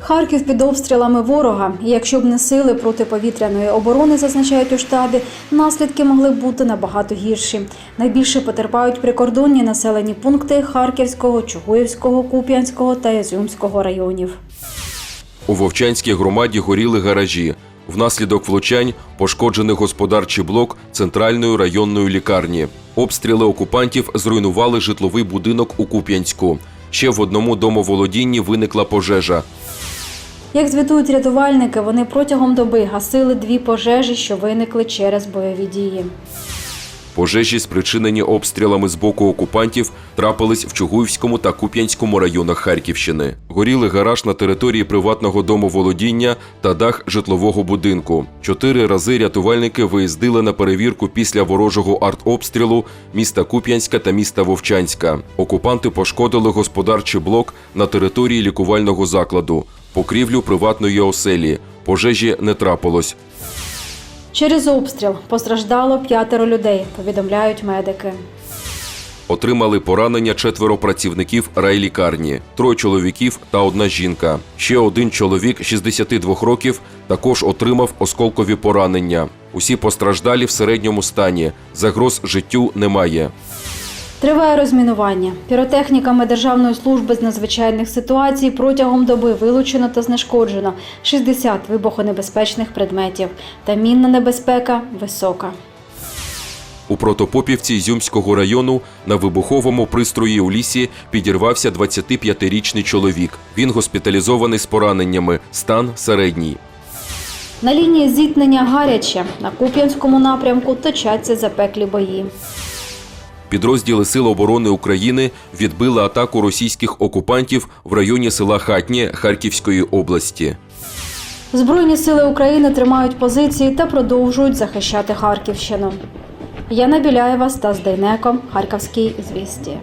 Харків під обстрілами ворога. Якщо б не сили протиповітряної оборони, зазначають у штабі, наслідки могли б бути набагато гірші. Найбільше потерпають прикордонні населені пункти Харківського, Чугуївського, Куп'янського та Ізюмського районів. У Вовчанській громаді горіли гаражі. Внаслідок влучань пошкоджений господарчий блок центральної районної лікарні. Обстріли окупантів зруйнували житловий будинок у Куп'янську. Ще в одному домоволодінні виникла пожежа. Як звітують рятувальники, вони протягом доби гасили дві пожежі, що виникли через бойові дії. Пожежі, спричинені обстрілами з боку окупантів, трапились в Чугуївському та Куп'янському районах Харківщини. Горіли гараж на території приватного домоволодіння та дах житлового будинку. Чотири рази рятувальники виїздили на перевірку після ворожого артобстрілу міста Куп'янська та міста Вовчанська. Окупанти пошкодили господарчий блок на території лікувального закладу, покрівлю приватної оселі. Пожежі не трапилось. Через обстріл постраждало п'ятеро людей, повідомляють медики. Отримали поранення четверо працівників райлікарні, троє чоловіків та одна жінка. Ще один чоловік 62 років також отримав осколкові поранення. Усі постраждалі в середньому стані. Загроз життю немає. Триває розмінування. Піротехніками Державної служби з надзвичайних ситуацій протягом доби вилучено та знешкоджено 60 вибухонебезпечних предметів. Та мінна небезпека висока. У Протопопівці Ізюмського району на вибуховому пристрої у лісі підірвався 25-річний чоловік. Він госпіталізований з пораненнями. Стан середній. На лінії зіткнення гаряче. На Куп'янському напрямку точаться запеклі бої. Підрозділи Сил оборони України відбили атаку російських окупантів в районі села Хатнє Харківської області. Збройні сили України тримають позиції та продовжують захищати Харківщину. Яна Біляєва, Стас Дейнеко, Харківський звісті.